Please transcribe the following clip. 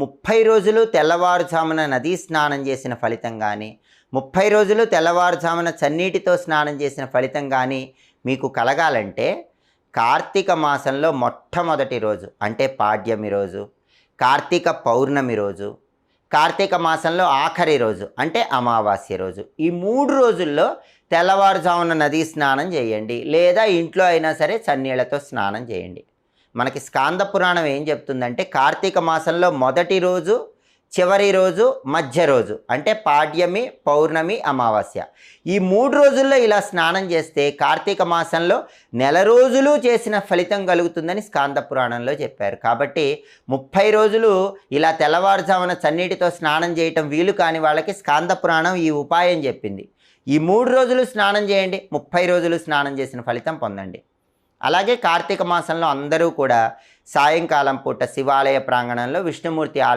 ముప్పై రోజులు తెల్లవారుజామున నదీ స్నానం చేసిన ఫలితం కానీ ముప్పై రోజులు తెల్లవారుజామున చన్నీటితో స్నానం చేసిన ఫలితం కానీ మీకు కలగాలంటే కార్తీక మాసంలో మొట్టమొదటి రోజు అంటే పాడ్యమి రోజు కార్తీక పౌర్ణమి రోజు కార్తీక మాసంలో ఆఖరి రోజు అంటే అమావాస్య రోజు. ఈ మూడు రోజుల్లో తెల్లవారుజామున నదీ స్నానం చేయండి లేదా ఇంట్లో అయినా సరే చన్నీళ్ళతో స్నానం చేయండి. మనకి స్కాంద పురాణం ఏం చెప్తుందంటే కార్తీక మాసంలో మొదటి రోజు చివరి రోజు మధ్య రోజు అంటే పాడ్యమి పౌర్ణమి అమావాస్య. ఈ మూడు రోజుల్లో ఇలా స్నానం చేస్తే కార్తీక మాసంలో నెల రోజులు చేసిన ఫలితం కలుగుతుందని స్కాంద పురాణంలో చెప్పారు. కాబట్టి ముప్పై రోజులు ఇలా తెల్లవారుజామున చన్నీటితో స్నానం చేయటం వీలు కాని వాళ్ళకి స్కాంద పురాణం ఈ ఉపాయం చెప్పింది. ఈ మూడు రోజులు స్నానం చేయండి ముప్పై రోజులు స్నానం చేసిన ఫలితం పొందండి. అలాగే కార్తీక మాసంలో అందరూ కూడా సాయంకాలం పూట శివాలయ ప్రాంగణంలో విష్ణుమూర్తి ఆలయ